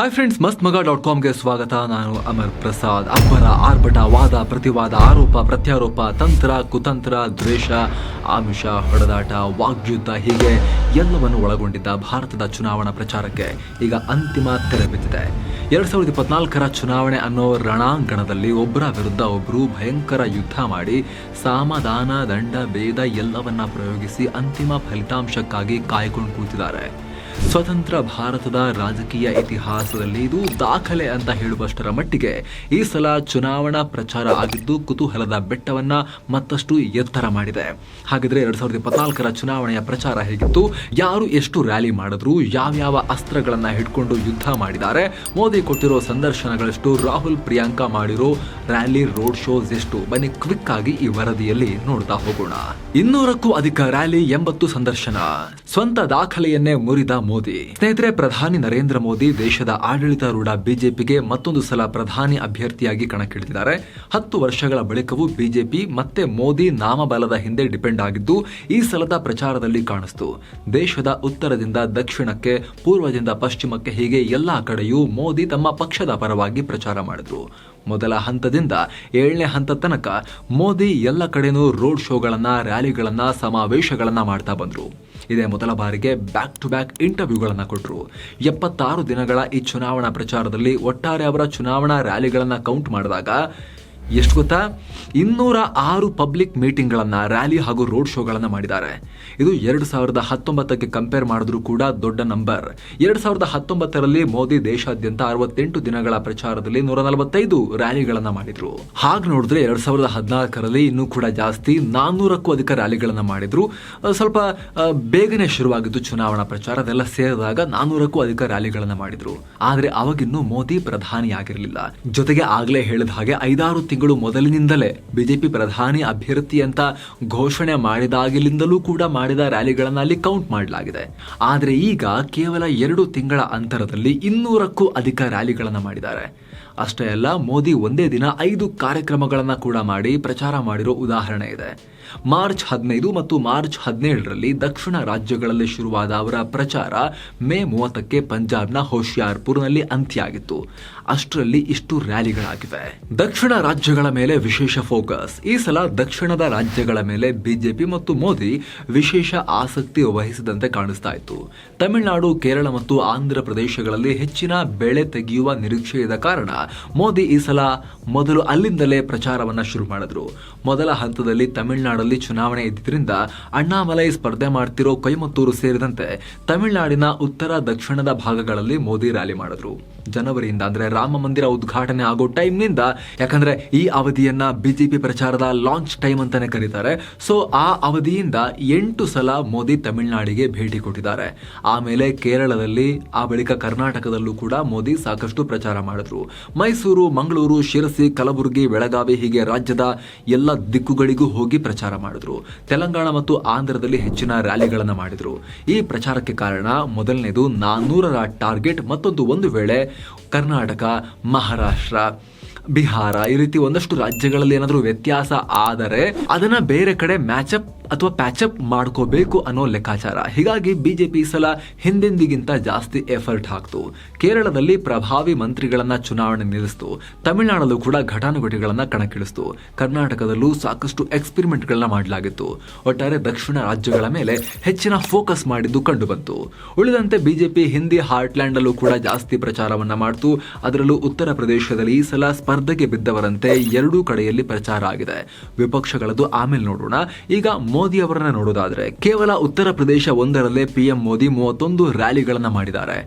Hi friends ಮಸ್ತ್ ಮಗ dot ಕಾಮ್ಗೆ ಸ್ವಾಗತ. ನಾನು ಅಮರ್ ಪ್ರಸಾದ್ ಅಬ್ಬರ, ಆರ್ಭಟ, ವಾದ, ಪ್ರತಿವಾದ, ಆರೋಪ, ಪ್ರತ್ಯಾರೋಪ, ತಂತ್ರ, ಕುತಂತ್ರ, ದ್ವೇಷ, ಆಮಿಷ, ಹೊಡೆದಾಟ, ವಾಗ್ಯುದ್ಧ ಹೀಗೆ ಎಲ್ಲವನ್ನು ಒಳಗೊಂಡಿದ್ದ ಭಾರತದ ಚುನಾವಣಾ ಪ್ರಚಾರಕ್ಕೆ ಈಗ ಅಂತಿಮ ತೆರೆ ಬಿದ್ದಿದೆ. ಎರಡ್ ಸಾವಿರದ ಇಪ್ಪತ್ನಾಲ್ಕರ ಚುನಾವಣೆ ಅನ್ನೋ ರಣಾಂಗಣದಲ್ಲಿ ಒಬ್ಬರ ವಿರುದ್ಧ ಒಬ್ಬರು ಭಯಂಕರ ಯುದ್ಧ ಮಾಡಿ ಸಮಾಧಾನ, ದಂಡ, ಭೇದ ಎಲ್ಲವನ್ನ ಪ್ರಯೋಗಿಸಿ ಅಂತಿಮ ಫಲಿತಾಂಶಕ್ಕಾಗಿ ಕಾಯ್ಕೊಂಡು ಕೂತಿದ್ದಾರೆ. ಸ್ವತಂತ್ರ ಭಾರತದ ರಾಜಕೀಯ ಇತಿಹಾಸದಲ್ಲಿ ಇದು ದಾಖಲೆ ಅಂತ ಹೇಳುವಷ್ಟರ ಮಟ್ಟಿಗೆ ಈ ಸಲ ಚುನಾವಣಾ ಪ್ರಚಾರ ಆಗಿದ್ದು ಕುತೂಹಲದ ಬೆಟ್ಟವನ್ನ ಮತ್ತಷ್ಟು ಎತ್ತರ ಮಾಡಿದೆ. ಹಾಗಿದ್ರೆ ಎರಡ್ ಸಾವಿರದ ಇಪ್ಪತ್ನಾಲ್ಕರ ಚುನಾವಣೆಯ ಪ್ರಚಾರ ಹೇಗಿತ್ತು? ಯಾರು ಎಷ್ಟು ರ್ಯಾಲಿ ಮಾಡಿದ್ರು? ಯಾವ್ಯಾವ ಅಸ್ತ್ರಗಳನ್ನ ಹಿಡ್ಕೊಂಡು ಯುದ್ಧ ಮಾಡಿದ್ದಾರೆ? ಮೋದಿ ಕೊಟ್ಟಿರೋ ಸಂದರ್ಶನಗಳೆಷ್ಟು, ರಾಹುಲ್, ಪ್ರಿಯಾಂಕಾ ಮಾಡಿರೋ ರ್ಯಾಲಿ, ರೋಡ್ ಶೋಸ್ ಎಷ್ಟು? ಬನ್ನಿ ಕ್ವಿಕ್ ಆಗಿ ಈ ವರದಿಯಲ್ಲಿ ನೋಡ್ತಾ ಹೋಗೋಣ. ಇನ್ನೂರಕ್ಕೂ ಅಧಿಕ ರ್ಯಾಲಿ, ಎಂಬತ್ತು ಸಂದರ್ಶನ. ಸ್ವಂತ ದಾಖಲೆಯನ್ನೇ ಮುರಿದ ಮೋದಿ. ಸ್ನೇಹಿತರೆ, ಪ್ರಧಾನಿ ನರೇಂದ್ರ ಮೋದಿ ದೇಶದ ಆಡಳಿತಾರೂಢ ಬಿಜೆಪಿಗೆ ಮತ್ತೊಂದು ಸಲ ಪ್ರಧಾನಿ ಅಭ್ಯರ್ಥಿಯಾಗಿ ಕಣಕ್ಕಿಳಿದಿದ್ದಾರೆ. ಹತ್ತು ವರ್ಷಗಳ ಬಳಿಕವೂ ಬಿಜೆಪಿ ಮತ್ತೆ ಮೋದಿ ನಾಮಬಲದ ಹಿಂದೆ ಡಿಪೆಂಡ್ ಆಗಿದ್ದು, ಈ ಸಲದ ಪ್ರಚಾರದಲ್ಲಿ ಕಾಣಿಸ್ತು. ದೇಶದ ಉತ್ತರದಿಂದ ದಕ್ಷಿಣಕ್ಕೆ, ಪೂರ್ವದಿಂದ ಪಶ್ಚಿಮಕ್ಕೆ ಹೀಗೆ ಎಲ್ಲಾ ಕಡೆಯೂ ಮೋದಿ ತಮ್ಮ ಪಕ್ಷದ ಪರವಾಗಿ ಪ್ರಚಾರ ಮಾಡಿದ್ರು. ಮೊದಲ ಹಂತದಿಂದ ಏಳನೇ ಹಂತ ತನಕ ಮೋದಿ ಎಲ್ಲ ಕಡೆನೂ ರೋಡ್ ಶೋಗಳನ್ನ, ರ್ಯಾಲಿಗಳನ್ನ, ಸಮಾವೇಶಗಳನ್ನ ಮಾಡ್ತಾ ಬಂದ್ರು. ಇದೇ ಮೊದಲ ಬಾರಿಗೆ ಬ್ಯಾಕ್ ಟು ಬ್ಯಾಕ್ ಇಂಟರ್ವ್ಯೂಗಳನ್ನು ಕೊಟ್ಟರು ಎಪ್ಪತ್ತಾರು ದಿನಗಳ ಈ ಚುನಾವಣಾ ಪ್ರಚಾರದಲ್ಲಿ ಒಟ್ಟಾರೆ ಅವರ ಚುನಾವಣಾ ರ್ಯಾಲಿಗಳನ್ನು ಕೌಂಟ್ ಮಾಡಿದಾಗ ಎಷ್ಟು ಗೊತ್ತಾ? ಇನ್ನೂರ ಆರು ಪಬ್ಲಿಕ್ ಮೀಟಿಂಗ್ಗಳನ್ನು ರ್ಯಾಲಿ ಹಾಗೂ ರೋಡ್ ಶೋಗಳನ್ನು ಮಾಡಿದ್ದಾರೆ. ಇದು ಎರಡು ಸಾವಿರದ ಹತ್ತೊಂಬತ್ತಕ್ಕೆ ಕಂಪೇರ್ ಮಾಡಿದ್ರು ಕೂಡ ದೊಡ್ಡ ನಂಬರ್ ಎರಡು ಸಾವಿರದ ಹತ್ತೊಂಬತ್ತರಲ್ಲಿ ಮೋದಿ ದೇಶಾದ್ಯಂತ ಅರವತ್ತೆಂಟು ದಿನಗಳ ಪ್ರಚಾರದಲ್ಲಿ ನೂರ ನಲವತ್ತೈದು ರ್ಯಾಲಿಗಳನ್ನು ಮಾಡಿದ್ರು. ಹಾಗೆ ನೋಡಿದ್ರೆ ಎರಡ್ ಸಾವಿರದ ಹದಿನಾಲ್ಕರಲ್ಲಿ ಇನ್ನೂ ಕೂಡ ಜಾಸ್ತಿ ನಾನ್ನೂರಕ್ಕೂ ಅಧಿಕ ರ್ಯಾಲಿಗಳನ್ನು ಮಾಡಿದ್ರು. ಸ್ವಲ್ಪ ಬೇಗನೆ ಶುರುವಾಗಿದ್ದು ಚುನಾವಣಾ ಪ್ರಚಾರ. ಅದೆಲ್ಲ ಸೇರಿದಾಗ ನಾನ್ನೂರಕ್ಕೂ ಅಧಿಕ ರ್ಯಾಲಿಗಳನ್ನು ಮಾಡಿದ್ರು. ಆದ್ರೆ ಅವಾಗಿನ್ನೂ ಮೋದಿ ಪ್ರಧಾನಿ ಆಗಿರಲಿಲ್ಲ ಜೊತೆಗೆ ಆಗ್ಲೇ ಹೇಳಿದ ಹಾಗೆ ಐದಾರು ಮೊದಲಿನಿಂದಲೇ ಬಿಜೆಪಿ ಪ್ರಧಾನಿ ಅಭ್ಯರ್ಥಿ ಅಂತ ಘೋಷಣೆ ಮಾಡಿದಾಗಲಿಂದಲೂ ಕೂಡ ಮಾಡಿದ ರ್ಯಾಲಿಗಳನ್ನು ಅಲ್ಲಿ ಕೌಂಟ್ ಮಾಡಲಾಗಿದೆ. ಆದರೆ ಈಗ ಕೇವಲ ಎರಡು ತಿಂಗಳ ಅಂತರದಲ್ಲಿ ಇನ್ನೂರಕ್ಕೂ ಅಧಿಕ ರ್ಯಾಲಿಗಳನ್ನು ಮಾಡಿದ್ದಾರೆ. ಅಷ್ಟೇ ಅಲ್ಲ, ಮೋದಿ ಒಂದೇ ದಿನ ಐದು ಕಾರ್ಯಕ್ರಮಗಳನ್ನು ಕೂಡ ಮಾಡಿ ಪ್ರಚಾರ ಮಾಡಿರೋ ಉದಾಹರಣೆ ಇದೆ. ಮಾರ್ಚ್ ಹದಿನೈದು ಮತ್ತು ಮಾರ್ಚ್ ಹದಿನೇಳರಲ್ಲಿ ದಕ್ಷಿಣ ರಾಜ್ಯಗಳಲ್ಲಿ ಶುರುವಾದ ಅವರ ಪ್ರಚಾರ ಮೇ ಮೂವತ್ತಕ್ಕೆ ಪಂಜಾಬ್ನ ಹೋಶಿಯಾರ್ಪುರ್ನಲ್ಲಿ ಅಂತ್ಯ ಆಗಿತ್ತು ಅಷ್ಟರಲ್ಲಿ ಇಷ್ಟು ರ್ಯಾಲಿಗಳಾಗಿವೆ. ದಕ್ಷಿಣ ರಾಜ್ಯಗಳ ಮೇಲೆ ವಿಶೇಷ ಫೋಕಸ್. ಈ ಸಲ ದಕ್ಷಿಣದ ರಾಜ್ಯಗಳ ಮೇಲೆ ಬಿಜೆಪಿ ಮತ್ತು ಮೋದಿ ವಿಶೇಷ ಆಸಕ್ತಿ ವಹಿಸಿದಂತೆ ಕಾಣಿಸ್ತಾ ಇತ್ತು. ತಮಿಳುನಾಡು, ಕೇರಳ ಮತ್ತು ಆಂಧ್ರ ಪ್ರದೇಶಗಳಲ್ಲಿ ಹೆಚ್ಚಿನ ಬೆಳೆ ತೆಗೆಯುವ ನಿರೀಕ್ಷೆ ಕಾರಣ ಮೋದಿ ಈ ಸಲ ಮೊದಲು ಅಲ್ಲಿಂದಲೇ ಪ್ರಚಾರವನ್ನ ಶುರು ಮಾಡಿದ್ರು. ಮೊದಲ ಹಂತದಲ್ಲಿ ತಮಿಳುನಾಡಲ್ಲಿ ಚುನಾವಣೆ ಇದ್ದಿದ್ರಿಂದ ಅಣ್ಣಾಮಲೈ ಸ್ಪರ್ಧೆ ಮಾಡ್ತಿರೋ ಕೊಯಮತ್ತೂರು ಸೇರಿದಂತೆ ತಮಿಳುನಾಡಿನ ಉತ್ತರ ದಕ್ಷಿಣದ ಭಾಗಗಳಲ್ಲಿ ಮೋದಿ ರ್ಯಾಲಿ ಮಾಡಿದ್ರು. ಜನವರಿಯಿಂದ ಅಂದ್ರೆ ರಾಮ ಮಂದಿರ ಉದ್ಘಾಟನೆ ಆಗೋ ಟೈಮ್ನಿಂದ, ಯಾಕಂದ್ರೆ ಈ ಅವಧಿಯನ್ನ ಬಿಜೆಪಿ ಪ್ರಚಾರದ ಲಾಂಚ್ ಟೈಮ್ ಅಂತಾನೆ ಕರೀತಾರೆ. ಸೊ ಆ ಅವಧಿಯಿಂದ ಎಂಟು ಸಲ ಮೋದಿ ತಮಿಳುನಾಡಿಗೆ ಭೇಟಿ ಕೊಟ್ಟಿದ್ದಾರೆ. ಆಮೇಲೆ ಕೇರಳದಲ್ಲಿ, ಆ ಬಳಿಕ ಕರ್ನಾಟಕದಲ್ಲೂ ಕೂಡ ಮೋದಿ ಸಾಕಷ್ಟು ಪ್ರಚಾರ ಮಾಡಿದ್ರು. ಮೈಸೂರು, ಮಂಗಳೂರು, ಶಿರಸಿ, ಕಲಬುರಗಿ, ಬೆಳಗಾವಿ ಹೀಗೆ ರಾಜ್ಯದ ಎಲ್ಲ ದಿಕ್ಕುಗಳಿಗೂ ಹೋಗಿ ಪ್ರಚಾರ ಮಾಡಿದ್ರು. ತೆಲಂಗಾಣ ಮತ್ತು ಆಂಧ್ರದಲ್ಲಿ ಹೆಚ್ಚಿನ ರ್ಯಾಲಿಗಳನ್ನು ಮಾಡಿದ್ರು. ಈ ಪ್ರಚಾರಕ್ಕೆ ಕಾರಣ ಮೊದಲನೇದು ನಾನ್ನೂರರ ಟಾರ್ಗೆಟ್ ಮತ್ತೊಂದು ಒಂದು ವೇಳೆ ಕರ್ನಾಟಕ ಮಹಾರಾಷ್ಟ್ರ ಬಿಹಾರ ಈ ರೀತಿ ಒಂದಷ್ಟು ರಾಜ್ಯಗಳಲ್ಲಿ ಏನಾದರೂ ವ್ಯತ್ಯಾಸ ಆದರೆ ಅದನ್ನು ಬೇರೆ ಕಡೆ ಮ್ಯಾಚಪ್ ಅಥವಾ ಪ್ಯಾಚಪ್ ಮಾಡ್ಕೋಬೇಕು ಅನ್ನೋ ಲೆಕ್ಕಾಚಾರ. ಹೀಗಾಗಿ ಬಿಜೆಪಿ ಸಲ ಹಿಂದೆಂದಿಗಿಂತ ಜಾಸ್ತಿ ಎಫರ್ಟ್ ಹಾಕ್ತು. ಕೇರಳದಲ್ಲಿ ಪ್ರಭಾವಿ ಮಂತ್ರಿಗಳನ್ನ ಚುನಾವಣೆ ನಿಲ್ಲಿಸ್ತು. ತಮಿಳುನಾಡಲ್ಲೂ ಕೂಡ ಘಟಾನುಘಟಿಗಳನ್ನ ಕಣಕ್ಕಿಳಿಸ್ತು. ಕರ್ನಾಟಕದಲ್ಲೂ ಸಾಕಷ್ಟು ಎಕ್ಸ್ಪೆರಿಮೆಂಟ್ಗಳನ್ನ ಮಾಡಲಾಗಿತ್ತು. ಒಟ್ಟಾರೆ ದಕ್ಷಿಣ ರಾಜ್ಯಗಳ ಮೇಲೆ ಹೆಚ್ಚಿನ ಫೋಕಸ್ ಮಾಡಿದ್ದು ಕಂಡುಬಂತು. ಉಳಿದಂತೆ ಬಿಜೆಪಿ ಹಿಂದಿ ಹಾರ್ಟ್ಲ್ಯಾಂಡ್ ಅಲ್ಲೂ ಕೂಡ ಜಾಸ್ತಿ ಪ್ರಚಾರವನ್ನ ಮಾಡ್ತು. ಅದರಲ್ಲೂ ಉತ್ತರ ಪ್ರದೇಶದಲ್ಲಿ ಈ ಸಲ ಸ್ಪರ್ಧೆಗೆ ಬಿದ್ದವರಂತೆ ಎರಡೂ ಕಡೆಯಲ್ಲಿ ಪ್ರಚಾರ ಆಗಿದೆ. ವಿಪಕ್ಷಗಳದ್ದು ಆಮೇಲೆ ನೋಡೋಣ. ಈಗ ಮೋದಿ ಅವರನ್ನ ನೋಡೋದಾದ್ರೆ ಕೇವಲ ಉತ್ತರ ಪ್ರದೇಶ ಒಂದರಲ್ಲೇ ಪಿಎಂ ಮೋದಿ ಮೂವತ್ತೊಂದು ರ್ಯಾಲಿಗಳನ್ನ ಮಾಡಿದ್ದಾರೆ.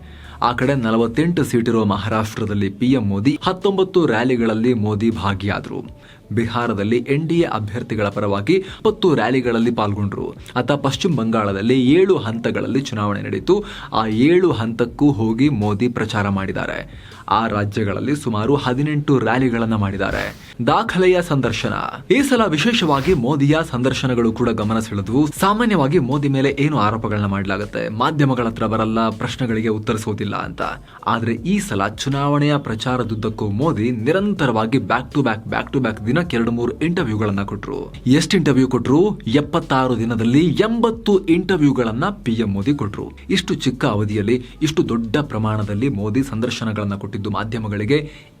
ಆ ಕಡೆ ನಲವತ್ತೆಂಟು ಸೀಟ್ ಇರುವ ಮಹಾರಾಷ್ಟ್ರದಲ್ಲಿ ಪಿಎಂ ಮೋದಿ ಹತ್ತೊಂಬತ್ತು ರ್ಯಾಲಿಗಳಲ್ಲಿ ಮೋದಿ ಭಾಗಿಯಾದರು. ಬಿಹಾರದಲ್ಲಿ ಎನ್ಡಿಎ ಅಭ್ಯರ್ಥಿಗಳ ಪರವಾಗಿ ಇಪ್ಪತ್ತು ರ್ಯಾಲಿಗಳಲ್ಲಿ ಪಾಲ್ಗೊಂಡ್ರು. ಅತ್ತ ಪಶ್ಚಿಮ ಬಂಗಾಳದಲ್ಲಿ ಏಳು ಹಂತಗಳಲ್ಲಿ ಚುನಾವಣೆ ನಡೆಯಿತು ಆ ಏಳು ಹಂತಕ್ಕೂ ಹೋಗಿ ಮೋದಿ ಪ್ರಚಾರ ಮಾಡಿದ್ದಾರೆ. ಆ ರಾಜ್ಯಗಳಲ್ಲಿ ಸುಮಾರು ಹದಿನೆಂಟು ರ್ಯಾಲಿಗಳನ್ನು ಮಾಡಿದ್ದಾರೆ. ದಾಖಲೆಯ ಸಂದರ್ಶನ. ಈ ಸಲ ವಿಶೇಷವಾಗಿ ಮೋದಿಯ ಸಂದರ್ಶನಗಳು ಕೂಡ ಗಮನ ಸೆಳೆದವು ಸಾಮಾನ್ಯವಾಗಿ ಮೋದಿ ಮೇಲೆ ಏನು ಆರೋಪಗಳನ್ನ ಮಾಡಲಾಗುತ್ತೆ? ಮಾಧ್ಯಮಗಳ ಹತ್ರ ಬರಲ್ಲ, ಪ್ರಶ್ನೆಗಳಿಗೆ ಉತ್ತರಿಸೋದಿಲ್ಲ ಅಂತ. ಆದ್ರೆ ಈ ಸಲ ಚುನಾವಣೆಯ ಪ್ರಚಾರದುದ್ದಕ್ಕೂ ಮೋದಿ ನಿರಂತರವಾಗಿ back to back back to back ದಿನಕ್ಕೆ ಎರಡು ಮೂರು ಇಂಟರ್ವ್ಯೂಗಳನ್ನ ಕೊಟ್ರು. ಎಷ್ಟು ಇಂಟರ್ವ್ಯೂ ಕೊಟ್ರು? ಎಪ್ಪತ್ತಾರು ದಿನದಲ್ಲಿ ಎಂಬತ್ತು ಇಂಟರ್ವ್ಯೂಗಳನ್ನ ಪಿ ಎಂ ಮೋದಿ ಕೊಟ್ರು. ಇಷ್ಟು ಚಿಕ್ಕ ಅವಧಿಯಲ್ಲಿ, ಇಷ್ಟು ದೊಡ್ಡ ಪ್ರಮಾಣದಲ್ಲಿ ಮೋದಿ ಸಂದರ್ಶನಗಳನ್ನ ಕೊಟ್ಟಿದ್ದು ಮಾಧ್ಯಮಗಳಿಗೆ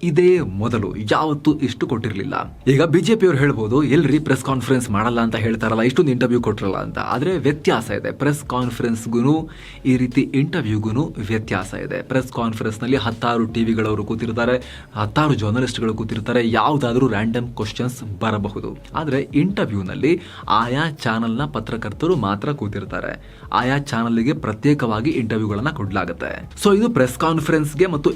ಇದೇ ಮೊದಲು. ಯಾವತ್ತೂ ಇಷ್ಟು ಕೊಟ್ಟಿರಲಿಲ್ಲ. ಈಗ ಬಿಜೆಪಿ ಅವರು ಹೇಳ್ಬೋದು, ಎಲ್ರಿ ಪ್ರೆಸ್ ಕಾನ್ಫರೆನ್ಸ್ ಮಾಡಲ್ಲ ಅಂತ ಹೇಳ್ತಾರಲ್ಲ, ಇಷ್ಟೊಂದು ಇಂಟರ್ವ್ಯೂ ಕೊಟ್ಟಿರಲ್ಲ ಅಂತ. ಆದ್ರೆ ವ್ಯತ್ಯಾಸ ಇದೆ. ಪ್ರೆಸ್ ಕಾನ್ಫರೆನ್ಸ್ಗೂ ಈ ರೀತಿ ಇಂಟರ್ವ್ಯೂಗೂ ವ್ಯತ್ಯಾಸ ಇದೆ. ಪ್ರೆಸ್ ಕಾನ್ಫರೆನ್ಸ್ನಲ್ಲಿ ಟಿ ವಿಗಳವರು ಕೂತಿರ್ತಾರೆ, ಹತ್ತಾರು ಜರ್ನಲಿಸ್ಟ್ಗಳು ಕೂತಿರ್ತಾರೆ, ಯಾವುದಾದ್ರೂ ರ್ಯಾಂಡಮ್ ಕ್ವಶನ್ಸ್ ಬರಬಹುದು. ಆದ್ರೆ ಇಂಟರ್ವ್ಯೂನಲ್ಲಿ ಆಯಾ ಚಾನಲ್ನ ಪತ್ರಕರ್ತರು ಮಾತ್ರ ಕೂತಿರ್ತಾರೆ. ಆಯಾ ಚಾನಲ್ಗೆ ಪ್ರತ್ಯೇಕವಾಗಿ ಇಂಟರ್ವ್ಯೂಗಳನ್ನ ಕೊಡಲಾಗುತ್ತೆ. ಸೊ ಇದು ಪ್ರೆಸ್ ಕಾನ್ಫರೆನ್ಸ್ಗೆ ಮತ್ತು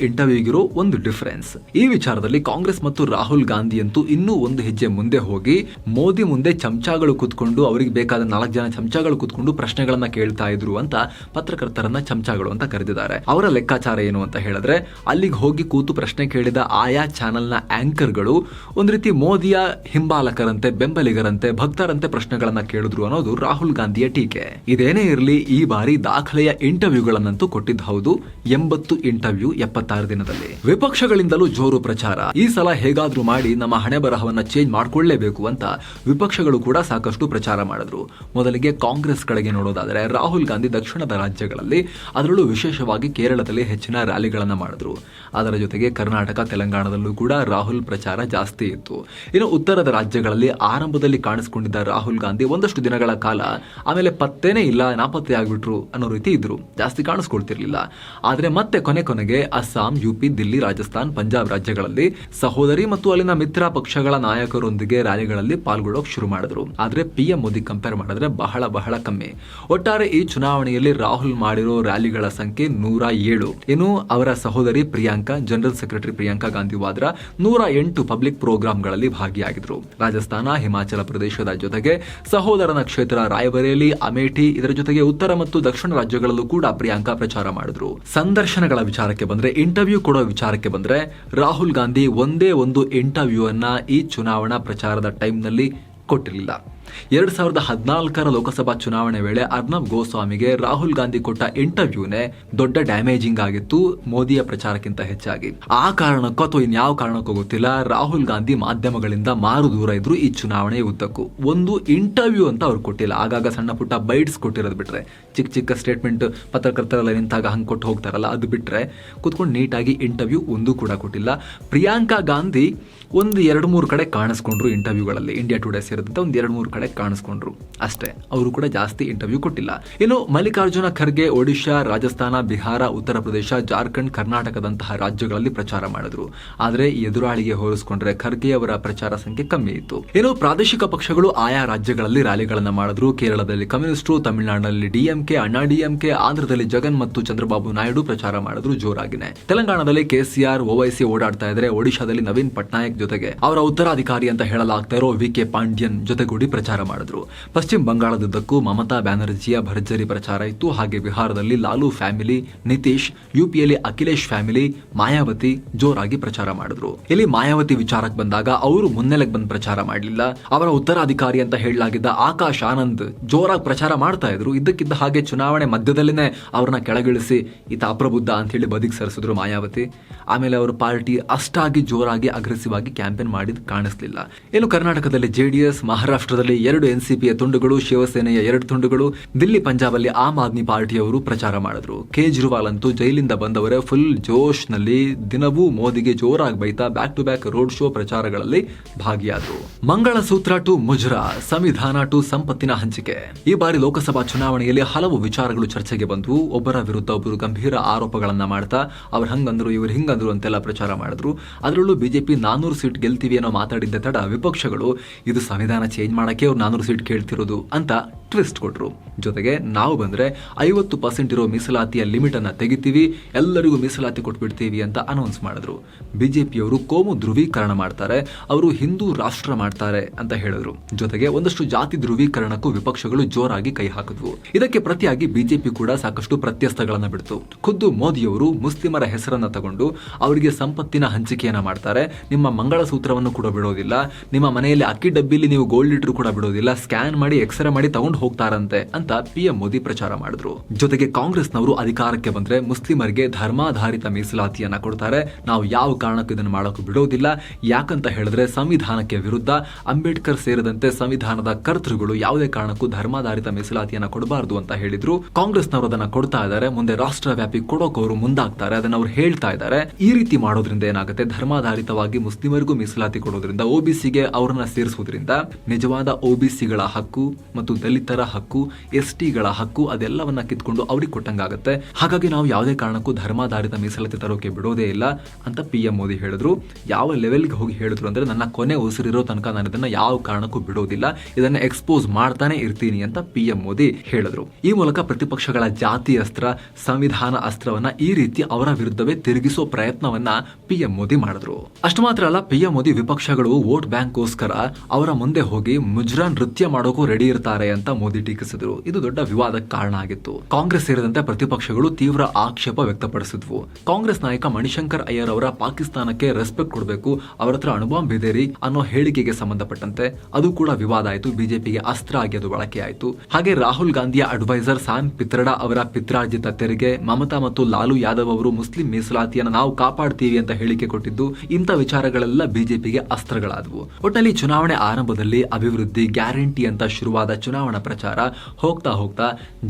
ಇಂಟರ್ವ್ಯೂಗಿರೋ ಒಂದು ಡಿಫರೆನ್ಸ್ ಈ ವಿಚಾರದಲ್ಲಿ ಕಾಂಗ್ರೆಸ್ ಮತ್ತು ರಾಹುಲ್ ಗಾಂಧಿ ಅಂತೂ ಇನ್ನೂ ಒಂದು ಹೆಜ್ಜೆ ಮುಂದೆ ಹೋಗಿ, ಮೋದಿ ಮುಂದೆ ಚಮಚಾಗಳು ಕೂತ್ಕೊಂಡು, ಅವರಿಗೆ ಬೇಕಾದ ನಾಲ್ಕು ಜನ ಚಮಚಾಗಳು ಕೂತ್ಕೊಂಡು ಪ್ರಶ್ನೆಗಳನ್ನ ಕೇಳ್ತಾ ಇದ್ರು ಅಂತ ಪತ್ರಕರ್ತರನ್ನ ಚಮಚಾಗಳು ಅಂತ ಕರೆದಿದ್ದಾರೆ. ಅವರ ಲೆಕ್ಕಾಚಾರ ಏನು ಅಂತ ಹೇಳಿದ್ರೆ, ಅಲ್ಲಿಗೆ ಹೋಗಿ ಕೂತು ಪ್ರಶ್ನೆ ಕೇಳಿದ ಆಯಾ ಚಾನೆಲ್ನ ಆಂಕರ್ಗಳು ಒಂದು ರೀತಿ ಮೋದಿಯ ಹಿಂಬಾಲಕರಂತೆ, ಬೆಂಬಲಿಗರಂತೆ, ಭಕ್ತರಂತೆ ಪ್ರಶ್ನೆಗಳನ್ನ ಕೇಳಿದ್ರು ಅನ್ನೋದು ರಾಹುಲ್ ಗಾಂಧಿಯ ಟೀಕೆ. ಇದೇನೇ ಇರಲಿ, ಈ ಬಾರಿ ದಾಖಲೆಯ ಇಂಟರ್ವ್ಯೂಗಳನ್ನಂತೂ ಕೊಟ್ಟಿದ್ದು ಹೌದು, ಎಂಬತ್ತು ಇಂಟರ್ವ್ಯೂ ಎಪ್ಪತ್ತಾರು ದಿನದಲ್ಲಿ. ವಿಪಕ್ಷಗಳಿಂದಲೂ ಜೋರು ಪ್ರಚಾರ. ಈ ಸಲ ಹೇಗಾದ್ರೂ ಮಾಡಿ ನಮ್ಮ ಹಣೆ ಬರಹವನ್ನ ಚೇಂಜ್ ಮಾಡಿಕೊಳ್ಳೇಬೇಕು ಅಂತ ವಿಪಕ್ಷಗಳು ಕೂಡ ಸಾಕಷ್ಟು ಪ್ರಚಾರ ಮಾಡಿದ್ರು. ಮೊದಲಿಗೆ ಕಾಂಗ್ರೆಸ್ ಕಡೆಗೆ ನೋಡೋದಾದ್ರೆ ರಾಹುಲ್ ಗಾಂಧಿ ದಕ್ಷಿಣದ ರಾಜ್ಯಗಳಲ್ಲಿ ಅದರಲ್ಲೂ ವಿಶೇಷವಾಗಿ ಕೇರಳದಲ್ಲಿ ಹೆಚ್ಚಿನ ರ್ಯಾಲಿಗಳನ್ನ ಮಾಡಿದ್ರು. ಅದರ ಜೊತೆಗೆ ಕರ್ನಾಟಕ, ತೆಲಂಗಾಣದಲ್ಲೂ ಕೂಡ ರಾಹುಲ್ ಪ್ರಚಾರ ಜಾಸ್ತಿ ಇತ್ತು. ಇನ್ನು ಉತ್ತರದ ರಾಜ್ಯಗಳಲ್ಲಿ ಆರಂಭದಲ್ಲಿ ಕಾಣಿಸಿಕೊಂಡಿದ್ದ ರಾಹುಲ್ ಗಾಂಧಿ ಒಂದಷ್ಟು ದಿನಗಳ ಕಾಲ ಆಮೇಲೆ ಪತ್ತೇನೇ ಇಲ್ಲ, ನಾಪತ್ತೆ ಆಗ್ಬಿಟ್ರು ಅನ್ನೋ ರೀತಿ ಇದ್ರು. ಜಾಸ್ತಿ ಕಾಣಿಸ್ಕೊಳ್ತಿರ್ಲಿಲ್ಲ. ಆದ್ರೆ ಮತ್ತೆ ಕೊನೆ ಕೊನೆಗೆ ಅಸ್ಸಾಂ ಯುಪಿ ದಿಲ್ಲಿ, ರಾಜಸ್ಥಾನ್, ಪಂಜಾಬ್ ರಾಜ್ಯಗಳಲ್ಲಿ ಸಹೋದರಿ ಮತ್ತು ಅಲ್ಲಿನ ಮಿತ್ರ ಪಕ್ಷಗಳ ನಾಯಕರೊಂದಿಗೆ ರ್ಯಾಲಿಗಳಲ್ಲಿ ಪಾಲ್ಗೊಳ್ಳೋಕೆ ಶುರು ಮಾಡಿದ್ರು. ಆದ್ರೆ ಪಿಎಂ ಮೋದಿ ಕಂಪೇರ್ ಮಾಡಿದ್ರೆ ಬಹಳ ಬಹಳ ಕಮ್ಮಿ. ಒಟ್ಟಾರೆ ಈ ಚುನಾವಣೆಯಲ್ಲಿ ರಾಹುಲ್ ಮಾಡಿರೋ ರ್ಯಾಲಿಗಳ ಸಂಖ್ಯೆ ನೂರ ಏಳು. ಇನ್ನು ಅವರ ಸಹೋದರಿ ಪ್ರಿಯಾಂಕಾ ಜನರಲ್ ಸೆಕ್ರೆಟರಿ ಪ್ರಿಯಾಂಕಾ ಗಾಂಧಿ ವಾದ್ರಾ ನೂರ ಎಂಟು ಪಬ್ಲಿಕ್ ಪ್ರೋಗ್ರಾಂಗಳಲ್ಲಿ ಭಾಗಿಯಾಗಿದ್ರು. ರಾಜಸ್ಥಾನ, ಹಿಮಾಚಲ ಪ್ರದೇಶದ ಜೊತೆಗೆ ಸಹೋದರನ ಕ್ಷೇತ್ರ ರಾಯಬರೇಲಿ, ಅಮೇಠಿ ಇದರ ಜೊತೆಗೆ ಉತ್ತರ ಮತ್ತು ದಕ್ಷಿಣ ರಾಜ್ಯಗಳಲ್ಲೂ ಕೂಡ ಪ್ರಿಯಾಂಕಾ ಪ್ರಚಾರ ಮಾಡಿದ್ರು. ಸಂದರ್ಶನಗಳ ವಿಚಾರಕ್ಕೆ ಬಂದ್ರೆ ಇಂಟರ್ವ್ಯೂ ಕೊಡೋ ವಿಚಾರಕ್ಕೆ ಬಂದ್ರೆ ರಾಹುಲ್ ಗಾಂಧಿ ಒಂದೇ ಒಂದು ಇಂಟರ್ವ್ಯೂ ಅನ್ನ ಈ ಚುನಾವಣಾ ಪ್ರಚಾರದ ಟೈಮ್ನಲ್ಲಿ ಕೊಟ್ಟಿರಲಿಲ್ಲ. ಎರಡ್ ಸಾವಿರದ ಹದಿನಾಲ್ಕರ ಲೋಕಸಭಾ ಚುನಾವಣೆ ವೇಳೆ ಅರ್ನಬ್ ಗೋಸ್ವಾಮಿಗೆ ರಾಹುಲ್ ಗಾಂಧಿ ಕೊಟ್ಟ ಇಂಟರ್ವ್ಯೂನೇ ದೊಡ್ಡ ಡ್ಯಾಮೇಜಿಂಗ್ ಆಗಿತ್ತು ಮೋದಿಯ ಪ್ರಚಾರಕ್ಕಿಂತ ಹೆಚ್ಚಾಗಿ. ಆ ಕಾರಣಕ್ಕೂ ಅಥವಾ ಇನ್ಯಾವ ಕಾರಣಕ್ಕೂ ಗೊತ್ತಿಲ್ಲ, ರಾಹುಲ್ ಗಾಂಧಿ ಮಾಧ್ಯಮಗಳಿಂದ ಮಾರು ದೂರ ಇದ್ರು ಈ ಚುನಾವಣೆ ಉದ್ದಕ್ಕೂ. ಒಂದು ಇಂಟರ್ವ್ಯೂ ಅಂತ ಅವ್ರು ಕೊಟ್ಟಿಲ್ಲ. ಆಗಾಗ ಸಣ್ಣ ಪುಟ್ಟ ಬೈಟ್ಸ್ ಕೊಟ್ಟಿರೋದು ಬಿಟ್ರೆ. ಚಿಕ್ಕ ಚಿಕ್ಕ ಸ್ಟೇಟ್ಮೆಂಟ್ ಪತ್ರಕರ್ತರೆಲ್ಲ ನಿಂತಾಗ ಹಂಗೆ ಕೊಟ್ಟು ಹೋಗ್ತಾರಲ್ಲ, ಅದು ಬಿಟ್ರೆ. ಕುತ್ಕೊಂಡು ನೀಟಾಗಿ ಇಂಟರ್ವ್ಯೂ ಒಂದು ಕೂಡ ಕೊಟ್ಟಿಲ್ಲ. ಪ್ರಿಯಾಂಕಾ ಗಾಂಧಿ ಒಂದು ಎರಡು ಮೂರು ಕಡೆ ಕಾಣಿಸ್ಕೊಂಡ್ರು ಇಂಟರ್ವ್ಯೂಗಳಲ್ಲಿ. ಇಂಡಿಯಾ ಟುಡೇ ಸೇರಿದಂತೆ ಒಂದು ಎರಡು ಮೂರು ಕಡೆ ಕಾಣಿಸ್ಕೊಂಡ್ರು. ಅಷ್ಟೇ, ಅವರು ಕೂಡ ಜಾಸ್ತಿ ಇಂಟರ್ವ್ಯೂ ಕೊಟ್ಟಿಲ್ಲ. ಇನ್ನು ಮಲ್ಲಿಕಾರ್ಜುನ ಖರ್ಗೆ, ಒಡಿಶಾ, ರಾಜಸ್ಥಾನ, ಬಿಹಾರ, ಉತ್ತರ ಪ್ರದೇಶ, ಜಾರ್ಖಂಡ್, ಕರ್ನಾಟಕದಂತಹ ರಾಜ್ಯಗಳಲ್ಲಿ ಪ್ರಚಾರ ಮಾಡಿದ್ರು. ಆದರೆ ಎದುರಾಳಿಗೆ ಹೋಲಿಸಿಕೊಂಡ್ರೆ ಖರ್ಗೆ ಅವರ ಪ್ರಚಾರ ಸಂಖ್ಯೆ ಕಮ್ಮಿ ಇತ್ತು. ಇನ್ನು ಪ್ರಾದೇಶಿಕ ಪಕ್ಷಗಳು ಆಯಾ ರಾಜ್ಯಗಳಲ್ಲಿ ರ್ಯಾಲಿಗಳನ್ನು ಮಾಡಿದ್ರು. ಕೇರಳದಲ್ಲಿ ಕಮ್ಯುನಿಸ್ಟರು ತಮಿಳುನಾಡಿನಲ್ಲಿ ಡಿಎಂಕೆ ಅಣ್ಣಾ ಡಿಎಂಕೆ ಆಂಧ್ರದಲ್ಲಿ ಜಗನ್ ಮತ್ತು ಚಂದ್ರಬಾಬು ನಾಯ್ಡು ಪ್ರಚಾರ ಮಾಡಿದ್ರು ಜೋರಾಗಿನೇ. ತೆಲಂಗಾಣದಲ್ಲಿ ಕೆಸಿಆರ್ ಓವೈಸಿ ಓಡಾಡ್ತಾ ಇದ್ರೆ, ಒಡಿಶಾದಲ್ಲಿ ನವೀನ್ ಪಟ್ನಾಯಕ್ ಜೊತೆಗೆ ಅವರ ಉತ್ತರಾಧಿಕಾರಿ ಅಂತ ಹೇಳಲಾಗ್ತಾ ಇರೋ ವಿ ಕೆ ಪಾಂಡ್ಯನ್ ಜೊತೆಗೂಡಿ ಪ್ರಚಾರ ಮಾಡಿದ್ರು. ಪಶ್ಚಿಮ ಬಂಗಾಳದುದ್ದಕ್ಕೂ ಮಮತಾ ಬ್ಯಾನರ್ಜಿಯ ಭರ್ಜರಿ ಪ್ರಚಾರ ಇತ್ತು. ಹಾಗೆ ಬಿಹಾರದಲ್ಲಿ ಲಾಲು ಫ್ಯಾಮಿಲಿ, ನಿತೀಶ್ ಯುಪಿಯಲ್ಲಿ ಅಖಿಲೇಶ್ ಫ್ಯಾಮಿಲಿ, ಮಾಯಾವತಿ ಜೋರಾಗಿ ಪ್ರಚಾರ ಮಾಡಿದ್ರು. ಇಲ್ಲಿ ಮಾಯಾವತಿ ವಿಚಾರಕ್ಕೆ ಬಂದಾಗ ಅವರು ಮುನ್ನೆಲೆಗೆ ಬಂದು ಪ್ರಚಾರ ಮಾಡಲಿಲ್ಲ. ಅವರ ಉತ್ತರಾಧಿಕಾರಿ ಅಂತ ಹೇಳಲಾಗಿದ್ದ ಆಕಾಶ್ ಆನಂದ್ ಜೋರಾಗಿ ಪ್ರಚಾರ ಮಾಡ್ತಾ ಇದ್ರು. ಇದ್ದಕ್ಕಿದ್ದ ಹಾಗೆ ಚುನಾವಣೆ ಮಧ್ಯದಲ್ಲಿನೇ ಅವ್ರನ್ನ ಕೆಳಗಿಳಿಸಿ, ಈತ ಅಪ್ರಬುದ್ಧ ಅಂತ ಹೇಳಿ ಬದಿಗೆ ಸರಿಸಿದ್ರು ಮಾಯಾವತಿ. ಆಮೇಲೆ ಅವರು ಪಾರ್ಟಿ ಅಷ್ಟಾಗಿ ಜೋರಾಗಿ ಅಗ್ರೆಸಿವ್ ಕ್ಯಾಂಪೇನ್ ಮಾಡಿದ್ ಕಾಣಿಸ್ಲಿಲ್ಲ. ಇನ್ನು ಕರ್ನಾಟಕದಲ್ಲಿ ಜೆಡಿಎಸ್, ಮಹಾರಾಷ್ಟ್ರದಲ್ಲಿ ಎರಡು ಎನ್ಸಿಪಿಯ ತುಂಡುಗಳು, ಶಿವಸೇನೆಯ ಎರಡು ತುಂಡುಗಳು, ದಿಲ್ಲಿ ಪಂಜಾಬಲ್ಲಿ ಆಮ್ ಆದ್ಮಿ ಪಾರ್ಟಿಯವರು ಪ್ರಚಾರ ಮಾಡಿದ್ರು. ಕೇಜ್ರಿವಾಲ್ ಅಂತೂ ಜೈಲಿಂದ ಬಂದವರೇ ಫುಲ್ ಜೋಶ್ನಲ್ಲಿ ದಿನವೂ ಮೋದಿಗೆ ಜೋರಾಗಿ ಬೈತಾ back to back road show ಪ್ರಚಾರಗಳಲ್ಲಿ ಭಾಗಿಯಾದರು. ಮಂಗಳಸೂತ್ರ ಟು ಮುಜರಾ ಸಂವಿಧಾನ ಟು ಸಂಪತ್ತಿನ ಹಂಚಿಕೆ. ಈ ಬಾರಿ ಲೋಕಸಭಾ ಚುನಾವಣೆಯಲ್ಲಿ ಹಲವು ವಿಚಾರಗಳು ಚರ್ಚೆಗೆ ಬಂದವು ಒಬ್ಬರ ವಿರುದ್ಧ ಒಬ್ಬರು ಗಂಭೀರ ಆರೋಪಗಳನ್ನ ಮಾಡ್ತಾ, ಅವ್ರು ಹಂಗಂದ್ರು, ಇವ್ರು ಹಿಂಗಂದ್ರು ಅಂತೆಲ್ಲ ಪ್ರಚಾರ ಮಾಡಿದ್ರು. ಅದರಲ್ಲೂ ಬಿಜೆಪಿ ನಾನೂರು ಸೀಟ್ ಗೆಲ್ತೀವಿ ಅನ್ನೋ ಮಾತಾಡಿದ್ದ ತಡ ವಿಪಕ್ಷಗಳು, ಇದು ಸಂವಿಧಾನ ಚೇಂಜ್ ಮಾಡಕ್ಕೆ ಅವ್ರು ನಾನೂರು ಸೀಟ್ ಕೇಳ್ತಿರೋದು ಅಂತ ಟ್ವಿಸ್ಟ್ ಕೊಟ್ಟರು ಜೊತೆಗೆ ನಾವು ಬಂದ್ರೆ ಐವತ್ತು ಪರ್ಸೆಂಟ್ ಇರೋ ಮೀಸಲಾತಿಯ ಲಿಮಿಟ್ ಅನ್ನ ತೆಗಿತೀವಿ, ಎಲ್ಲರಿಗೂ ಮೀಸಲಾತಿ ಕೊಟ್ಬಿಡ್ತೀವಿ ಅಂತ ಅನೌನ್ಸ್ ಮಾಡಿದ್ರು. ಬಿಜೆಪಿಯವರು ಕೋಮು ಧ್ರುವೀಕರಣ ಮಾಡ್ತಾರೆ, ಅವರು ಹಿಂದೂ ರಾಷ್ಟ್ರ ಮಾಡ್ತಾರೆ ಅಂತ ಹೇಳಿದ್ರು. ಜೊತೆಗೆ ಒಂದಷ್ಟು ಜಾತಿ ಧ್ರುವೀಕರಣಕ್ಕೂ ವಿಪಕ್ಷಗಳು ಜೋರಾಗಿ ಕೈ ಹಾಕಿದ್ವು. ಇದಕ್ಕೆ ಪ್ರತಿಯಾಗಿ ಬಿಜೆಪಿ ಕೂಡ ಸಾಕಷ್ಟು ಪ್ರತ್ಯಸ್ತಗಳನ್ನ ಬಿಡ್ತು. ಖುದ್ದು ಮೋದಿಯವರು ಮುಸ್ಲಿಮರ ಹೆಸರನ್ನ ತಗೊಂಡು ಅವರಿಗೆ ಸಂಪತ್ತಿನ ಹಂಚಿಕೆಯನ್ನ ಮಾಡ್ತಾರೆ. ನಿಮ್ಮ ಮಂಗಳಸೂತ್ರವನ್ನು ಕೂಡ ಬಿಡೋದಿಲ್ಲ. ನಿಮ್ಮ ಮನೆಯಲ್ಲಿ ಅಕ್ಕಿ ಡಬ್ಬಿಲಿ ನೀವು ಗೋಲ್ಡ್ ಇಟ್ರು ಕೂಡ ಬಿಡೋದಿಲ್ಲ. ಸ್ಕ್ಯಾನ್ ಮಾಡಿ ಎಕ್ಸ್ರೇ ಮಾಡಿ ತಗೊಂಡು ಹೋಗ್ತಾರಂತೆ ಅಂತ ಪಿಎಂ ಮೋದಿ ಪ್ರಚಾರ ಮಾಡಿದ್ರು. ಜೊತೆಗೆ ಕಾಂಗ್ರೆಸ್ನವರು ಅಧಿಕಾರಕ್ಕೆ ಬಂದ್ರೆ ಮುಸ್ಲಿಮರಿಗೆ ಧರ್ಮಾಧಾರಿತ ಮೀಸಲಾತಿಯನ್ನ ಕೊಡ್ತಾರೆ. ನಾವು ಯಾವ ಕಾರಣಕ್ಕೂ ಇದನ್ನು ಮಾಡೋಕೆ ಬಿಡೋದಿಲ್ಲ. ಯಾಕಂತ ಹೇಳಿದ್ರೆ ಸಂವಿಧಾನಕ್ಕೆ ವಿರುದ್ಧ ಅಂಬೇಡ್ಕರ್ ಸೇರಿದಂತೆ ಸಂವಿಧಾನದ ಕರ್ತೃಗಳು ಯಾವುದೇ ಕಾರಣಕ್ಕೂ ಧರ್ಮಾಧಾರಿತ ಮೀಸಲಾತಿಯನ್ನ ಕೊಡಬಾರದು ಅಂತ ಹೇಳಿದ್ರು. ಕಾಂಗ್ರೆಸ್ನವರು ಅದನ್ನ ಕೊಡ್ತಾ ಇದ್ದಾರೆ. ಮುಂದೆ ರಾಷ್ಟ್ರವ್ಯಾಪಿ ವ್ಯಾಪಿ ಅವರು ಮುಂದಾಗ್ತಾರೆ. ಅದನ್ನ ಅವ್ರು ಹೇಳ್ತಾ ಇದ್ದಾರೆ. ಈ ರೀತಿ ಮಾಡೋದ್ರಿಂದ ಏನಾಗುತ್ತೆ? ಧರ್ಮಾಧಾರಿತವಾಗಿ ಮುಸ್ಲಿಮರಿಗೂ ಮೀಸಲಾತಿ ಕೊಡೋದ್ರಿಂದ ಒಬಿಸಿಗೆ ಅವರನ್ನ ಸೇರಿಸುವುದರಿಂದ ನಿಜವಾದ ಒಬಿಸಿಗಳ ಹಕ್ಕು ಮತ್ತು ದಲಿತರ ಹಕ್ಕು, ಎಸ್ ಟಿಗಳ ಹಕ್ಕು, ಅದೆಲ್ಲವನ್ನ ಕಿತ್ಕೊಂಡು ಅವ್ರಿಗೆ ಕೊಟ್ಟಂಗಾಗತ್ತೆ. ಹಾಗಾಗಿ ನಾವು ಯಾವುದೇ ಕಾರಣಕ್ಕೂ ಧರ್ಮಾಧಾರಿತ ಮೀಸಲಾತಿ ತರೋಕೆ ಬಿಡೋದೇ ಇಲ್ಲ ಅಂತ ಪಿ ಎಂ ಮೋದಿ ಹೇಳಿದ್ರು. ಯಾವ ಲೆವೆಲ್ಗೆ ಹೋಗಿ ಹೇಳಿದ್ರು ಅಂದ್ರೆ ನನ್ನ ಕೊನೆ ಉಸಿರಿರೋ ತನಕ ನಾನು ಇದನ್ನ ಯಾವ ಕಾರಣಕ್ಕೂ ಬಿಡೋದಿಲ್ಲ. ಇದನ್ನ ಎಕ್ಸ್ಪೋಸ್ ಮಾಡ್ತಾನೆ ಇರ್ತೀನಿ ಅಂತ ಪಿ ಎಂ ಮೋದಿ ಹೇಳಿದ್ರು. ಈ ಮೂಲಕ ಪ್ರತಿಪಕ್ಷಗಳ ಜಾತಿ ಅಸ್ತ್ರ, ಸಂವಿಧಾನ ಅಸ್ತ್ರವನ್ನ ಈ ರೀತಿ ಅವರ ವಿರುದ್ಧವೇ ತಿರುಗಿಸೋ ಪ್ರಯತ್ನವನ್ನ ಪಿ ಎಂ ಮೋದಿ ಮಾಡಿದ್ರು. ಅಷ್ಟು ಮಾತ್ರ ಅಲ್ಲ, ಪಿ ಎಂ ಮೋದಿ ವಿಪಕ್ಷಗಳು ವೋಟ್ ಬ್ಯಾಂಕ್ಗೋಸ್ಕರ ಅವರ ಮುಂದೆ ಹೋಗಿ ಮುಜ್ರಾ ನೃತ್ಯ ಮಾಡೋಕೂ ರೆಡಿ ಇರ್ತಾರೆ ಅಂತ ಮೋದಿ ಟೀಕಿಸಿದರು. ಇದು ದೊಡ್ಡ ವಿವಾದಕ್ಕೆ ಕಾರಣ ಆಗಿತ್ತು. ಕಾಂಗ್ರೆಸ್ ಸೇರಿದಂತೆ ಪ್ರತಿಪಕ್ಷಗಳು ತೀವ್ರ ಆಕ್ಷೇಪ ವ್ಯಕ್ತಪಡಿಸಿದ್ವು. ಕಾಂಗ್ರೆಸ್ ನಾಯಕ ಮಣಿಶಂಕರ್ ಅಯ್ಯರ್ ಅವರ ಪಾಕಿಸ್ತಾನಕ್ಕೆ ರೆಸ್ಪೆಕ್ಟ್ ಕೊಡಬೇಕು, ಅವರ ಹತ್ರ ಅಣುಬಾಂಬ್ ಬೇದೇರಿ ಅನ್ನೋ ಹೇಳಿಕೆಗೆ ಸಂಬಂಧಪಟ್ಟಂತೆ ಅದು ಕೂಡ ವಿವಾದ ಆಯಿತು. ಬಿಜೆಪಿಗೆ ಅಸ್ತ್ರ ಆಗಿ ಅದು ಬಳಕೆ ಆಯಿತು. ಹಾಗೆ ರಾಹುಲ್ ಗಾಂಧಿಯ ಅಡ್ವೈಸರ್ ಸ್ಯಾಮ್ ಪಿತ್ರಡ ಅವರ ಪಿತ್ರಾರ್ಜಿತ ತೆರಿಗೆ, ಮಮತಾ ಮತ್ತು ಲಾಲು ಯಾದವ್ ಅವರು ಮುಸ್ಲಿಂ ಮೀಸಲಾತಿಯನ್ನು ನಾವು ಕಾಪಾಡ್ತೀವಿ ಅಂತ ಹೇಳಿಕೆ ಕೊಟ್ಟಿದ್ದು, ಇಂಥ ವಿಚಾರಗಳೆಲ್ಲ ಬಿಜೆಪಿಗೆ ಅಸ್ತ್ರಗಳಾದವು. ಒಟ್ಟಲ್ಲಿ ಚುನಾವಣೆ ಆರಂಭದಲ್ಲಿ ಅಭಿವೃದ್ಧಿ ಗ್ಯಾರಂಟಿ ಅಂತ ಶುರುವಾದ ಚುನಾವಣಾ ಪ್ರಚಾರ, ಹೋಗ್ತಾ ಹೋಗ್ತಾ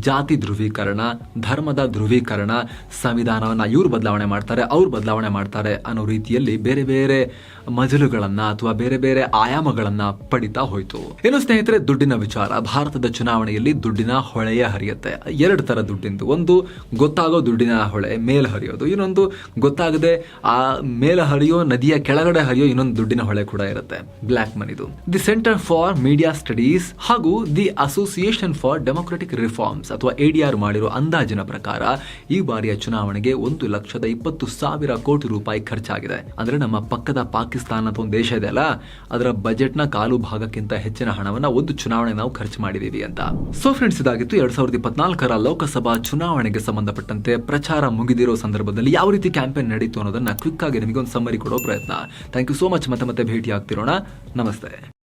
ಜಾತಿ ಧ್ರುವೀಕರಣ, ಧರ್ಮದ ಧ್ರುವೀಕರಣ, ಸಂವಿಧಾನವನ್ನ ಇವರು ಬದಲಾವಣೆ ಮಾಡ್ತಾರೆ, ಅವ್ರು ಬದಲಾವಣೆ ಮಾಡ್ತಾರೆ ಅನ್ನೋ ರೀತಿಯಲ್ಲಿ ಬೇರೆ ಬೇರೆ ಮಜಲುಗಳನ್ನ ಅಥವಾ ಬೇರೆ ಬೇರೆ ಆಯಾಮಗಳನ್ನ ಪಡಿತಾ ಹೋಯ್ತು. ಇನ್ನು ಸ್ನೇಹಿತರೆ, ದುಡ್ಡಿನ ವಿಚಾರ. ಭಾರತದ ಚುನಾವಣೆಯಲ್ಲಿ ದುಡ್ಡಿನ ಹೊಳೆಯ ಹರಿಯುತ್ತೆ. ಎರಡು ತರ ದುಡ್ಡಿಂದು. ಒಂದು, ಗೊತ್ತಾಗೋ ದುಡ್ಡಿನ ಹೊಳೆ, ಮೇಲ್ ಹರಿಯೋದು. ಇನ್ನೊಂದು, ಗೊತ್ತಾಗದೆ ಆ ಮೇಲ ಹರಿಯೋ ನದಿಯ ಕೆಳಗಡೆ ಹರಿಯೋ ಇನ್ನೊಂದು ದುಡ್ಡಿನ ಹೊಳೆ ಕೂಡ ಇರುತ್ತೆ. ಬ್ಲ್ಯಾಕ್ ಮನಿದು. The centre for media studies ಹಾಗೂ the association for democratic reforms ಅಥವಾ ಎಡಿಆರ್ ಮಾಡಿರೋ ಅಂದಾಜಿನ ಪ್ರಕಾರ, ಈ ಬಾರಿಯ ಚುನಾವಣೆಗೆ ಒಂದು ಲಕ್ಷದ ಇಪ್ಪತ್ತು ಸಾವಿರ ಕೋಟಿ ರೂಪಾಯಿ ಖರ್ಚಾಗಿದೆ. ಅಂದ್ರೆ ನಮ್ಮ ಪಕ್ಕದ ಪಾಕಿಸ್ತಾನ ಒಂದು ದೇಶ ಇದೆ ಅಲ್ಲ? ಅದರ ನ ಕಾಲು ಭಾಗಕ್ಕಿಂತ ಹೆಚ್ಚಿನ ಹಣವನ್ನ ಒಂದು ಚುನಾವಣೆ ನಾವು ಖರ್ಚು ಮಾಡಿದೀವಿ ಅಂತ. ಸೊ ಫ್ರೆಂಡ್ಸ್ ಇದಾಗಿತ್ತು ಎರಡ್ ಸಾವಿರದ ಇಪ್ಪತ್ನಾಲ್ಕರ ಲೋಕಸಭಾ ಚುನಾವಣೆಗೆ ಸಂಬಂಧಪಟ್ಟಂತೆ ಪ್ರಚಾರ ಮುಗಿದಿರೋ ಸಂದರ್ಭದಲ್ಲಿ ಯಾವ ರೀತಿ ಕ್ಯಾಂಪೇನ್ ನಡೀತು ಅನ್ನೋದನ್ನ ಕ್ವಿಕ್ ಆಗಿ ನಿಮಗೆ ಒಂದು ಸಮ್ಮರಿ ಕೊಡೋ ಪ್ರಯತ್ನ. ಥ್ಯಾಂಕ್ ಯು ಸೋ ಮಚ್ ಮತ್ತೆ ಮತ್ತೆ ಭೇಟಿ ಆಗ್ತಿರೋಣ ನಮಸ್ತೆ.